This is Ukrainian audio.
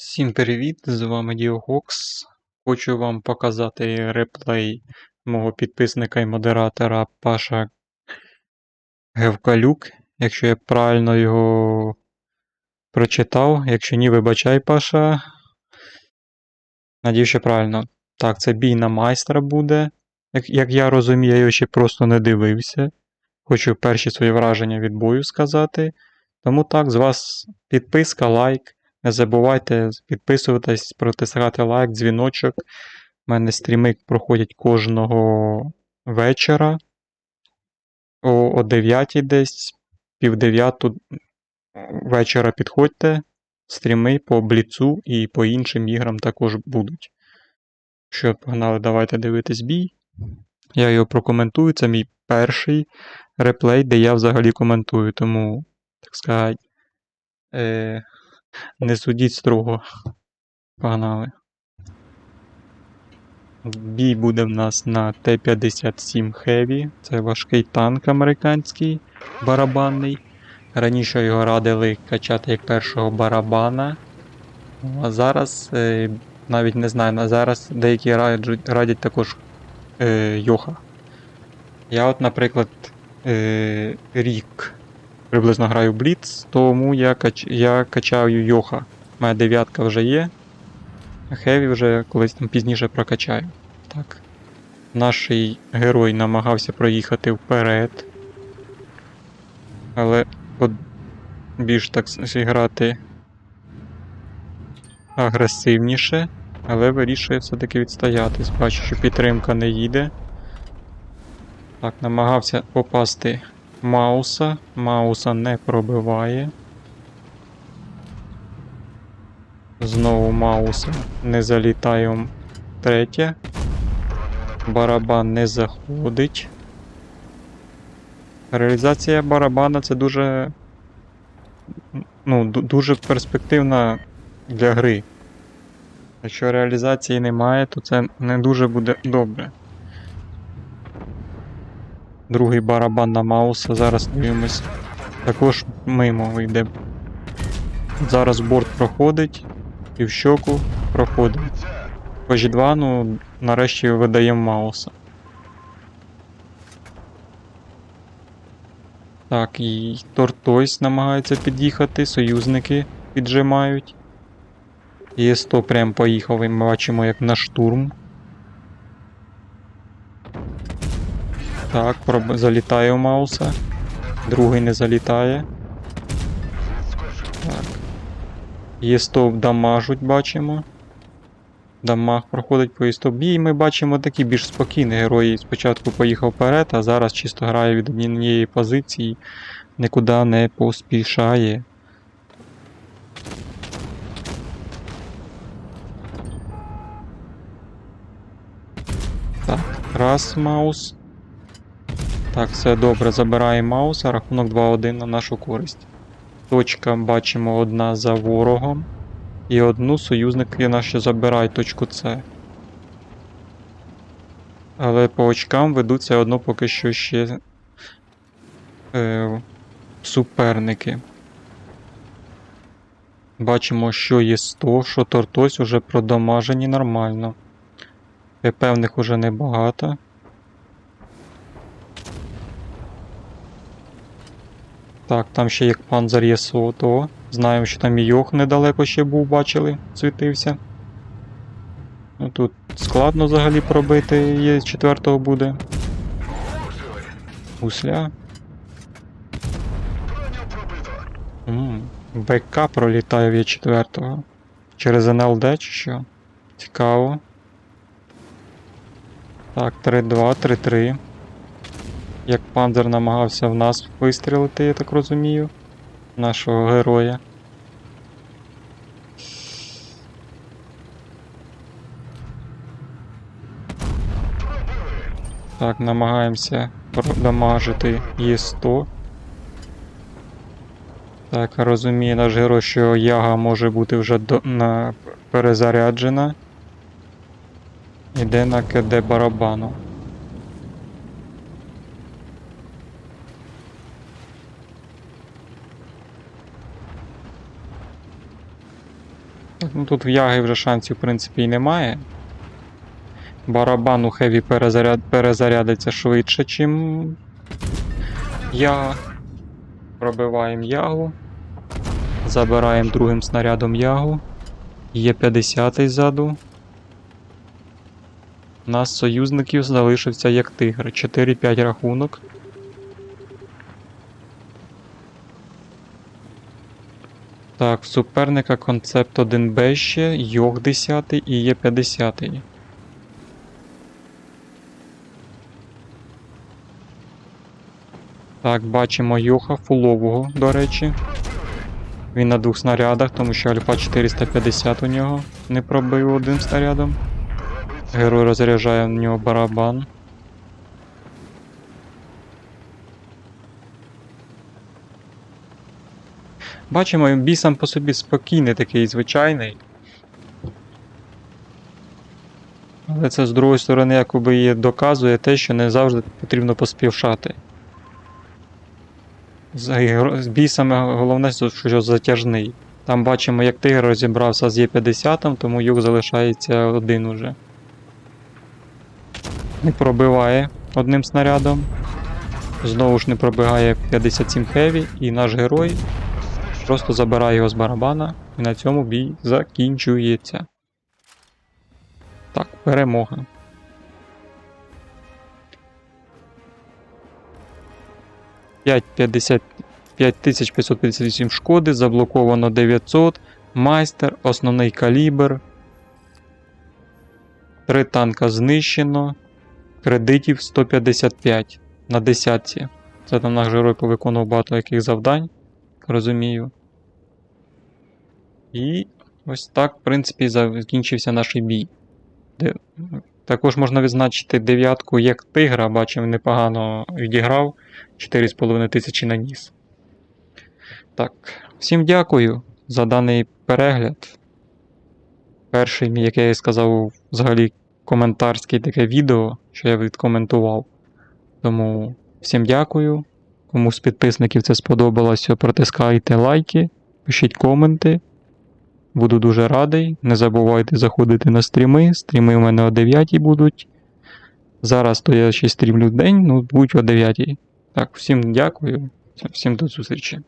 Всім привіт! З вами DioHox. Хочу вам показати реплей мого підписника і модератора Паша Гевкалюк. Якщо я правильно його прочитав. Якщо ні, вибачай, Паша. Надію, що правильно. Так, це бій на майстра буде. Як, як я розумію, я ще просто не дивився. Хочу перші свої враження від бою сказати. Тому так, з вас підписка, лайк. Не забувайте підписуватись, протискати лайк, дзвіночок. У мене стріми проходять кожного вечора. О, о 9 десь, пів 9 вечора підходьте. Стріми по бліцу і по іншим іграм також будуть. Що, погнали, давайте дивитись бій. Я його прокоментую. Це мій перший реплей, де я взагалі коментую. Тому, так сказати, е, не судіть строго. Погнали. Бій буде в нас на Т-57 Heavy. Це важкий танк американський барабанний. Раніше його радили качати як першого барабана. А зараз е, навіть не знаю, а зараз деякі радять, радять також е, Йоха. Я от, наприклад, е, рік приблизно граю Бліц, тому я, кач... я качаю Йоха. У мене дев'ятка вже є. А Хеві вже колись там пізніше прокачаю. Так. Наш герой намагався проїхати вперед. Але от більш так зіграти агресивніше, але вирішує все-таки відстоятись. Бачу, що підтримка не їде. Так, намагався попасти Мауса. Мауса не пробиває. Знову Мауса не залітає третє. Барабан не заходить. Реалізація барабана це дуже. Ну, дуже перспективна для гри. Якщо реалізації немає, то це не дуже буде добре. Другий барабан на Мауса, зараз дивимось. Також мимо вийде. Зараз борт проходить, і в щоку проходить. По G2, ну, нарешті видаємо Мауса. Так, і Тортойс намагається під'їхати, союзники піджимають. Є100 прям поїхав, і ми бачимо як на штурм. Так, проб... залітає у Мауса. Другий не залітає. Так. Є100 дамажуть, бачимо. Дамаг проходить по Є100 бій. Ми бачимо такі більш спокійні герої. Спочатку поїхав вперед, а зараз чисто грає від однієї позиції, нікуди не поспішає. Так, раз маус. Так, все добре, забираємо Мауса, рахунок 2-1 на нашу користь. Точка бачимо одна за ворогом. І одну союзники наші забирають точку С. Але по очкам ведуть все одно поки що ще е, суперники. Бачимо, що є 100, що Тортось уже продамажені нормально. ПП в уже небагато. Так, там ще як панзер є сото. Знаємо, що там і Йох недалеко ще був, бачили, світився. Ну тут складно взагалі пробити, є четвертого буде. Гусля. БК пролітає від четвертого. Через НЛД чи що? Цікаво. Так, 3-2, 3-3. Як панзер намагався в нас вистрілити, я так розумію. Нашого героя. Так, намагаємося продамажити Є100. Так, розуміє наш герой, що яга може бути вже до, на, перезаряджена. Іде на КД барабану. Ну тут в яги вже шансів, в принципі, і немає. Барабан у хеві перезаряд... перезарядиться швидше, чим я. Пробиваємо ягу. Забираємо другим снарядом ягу. Є 50-й ззаду. У нас союзників залишився як тигр. 4-5 рахунок. Так, в суперника концепт 1Б ще, Йог 10 і є 50. Так, бачимо Йоха фулового, до речі. Він на двох снарядах, тому що Альфа 450 у нього не пробив одним снарядом. Герой розряджає в нього барабан. Бачимо, бій сам по собі спокійний, такий звичайний. Але це з другої сторони, якоби і доказує те, що не завжди потрібно поспішати. З бій саме головне, що затяжний. Там бачимо, як тигр розібрався з Є50, тому юг залишається один уже. Не пробиває одним снарядом. Знову ж не пробігає 57 Хеві, і наш герой просто забирає його з барабана, і на цьому бій закінчується. Так, перемога. П'ять 50 5558 шкоди, заблоковано 900, майстер, основний калібр. Три танка знищено. Кредитів 155 на десятці. Це там наш герой повиконував багато яких завдань, розумію. І ось так, в принципі, закінчився наш бій. Також можна відзначити дев'ятку як тигра, бачив, непогано відіграв. 4,5 тисячі наніс. Так, всім дякую за даний перегляд. Перший як я і сказав, взагалі коментарське таке відео, що я відкоментував. Тому всім дякую. Кому з підписників це сподобалося, протискайте лайки, пишіть коменти. Буду дуже радий. Не забувайте заходити на стріми. Стріми у мене о 9 будуть. Зараз то я ще стрімлю в день, ну будь о 9. Так, всім дякую. Всім до зустрічі.